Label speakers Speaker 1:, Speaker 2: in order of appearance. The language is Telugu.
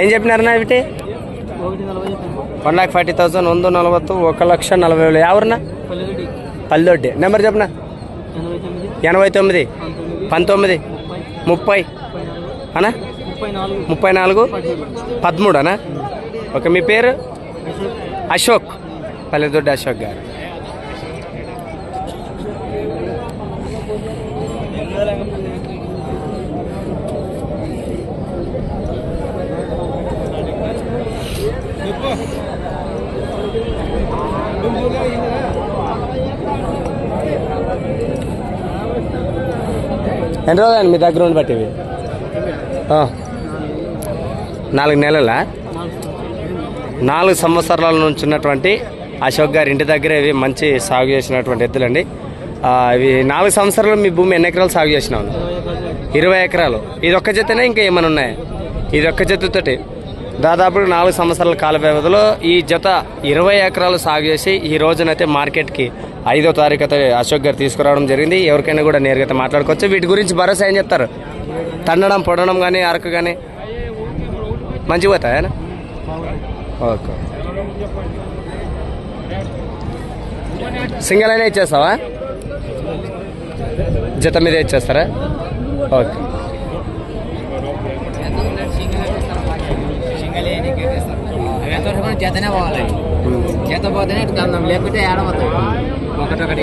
Speaker 1: ఏం చెప్పినారన్నా వీటి?
Speaker 2: వన్ లాక్ ఫార్టీ థౌసండ్ వంద నలభై ఒక లక్ష నలభై వేలు.
Speaker 1: ఎవరినా
Speaker 2: పల్లెదొడ్డి. నెంబర్ చెప్పనా?
Speaker 1: ఎనభై తొమ్మిది. పంతొమ్మిది. ముప్పై.
Speaker 2: అనా
Speaker 1: ముప్పై నాలుగు.
Speaker 2: పదమూడు అనా ఓకే మీ పేరు?
Speaker 1: అశోక్.
Speaker 2: పల్లెదొడ్డి అశోక్ గారు. ఎన్ని రోజులు మీ దగ్గర ఉండి బట్టి నాలుగు నెలలా? నాలుగు సంవత్సరాల నుంచి ఉన్నటువంటి అశోక్ గారి ఇంటి దగ్గర ఇవి మంచి సాగు చేసినటువంటి ఎద్దులండి. ఇవి నాలుగు సంవత్సరాలు మీ భూమి ఎన్ని ఎకరాలు సాగు చేసినావు? ఇరవై ఎకరాలు. ఇది ఒక్క జతనే ఇంకా ఏమైనా ఉన్నాయా? ఇది ఒక్క జతతోటి. దాదాపు నాలుగు సంవత్సరాల కాల వ్యవధిలో ఈ జత ఇరవై ఎకరాలు సాగు చేసి ఈ రోజునైతే మార్కెట్కి ఐదో తారీఖు అయితే అశోక్ గారు తీసుకురావడం జరిగింది. ఎవరికైనా కూడా నేరుగా మాట్లాడుకోవచ్చు. వీటి గురించి భరోసా ఏం చెప్తారు? తండడం పొడడం కానీ అరకు కానీ మంచిగా పోతాయా? ఓకే. సింగిల్ అయినా ఇచ్చేస్తావా? జత మీద ఇచ్చేస్తారా? ఓకే.
Speaker 1: చేతనే పోవాలి. చేత పోతేనే ఇటు కమ్దాం లేకపోతే ఏడవతాం ఒకటొకటి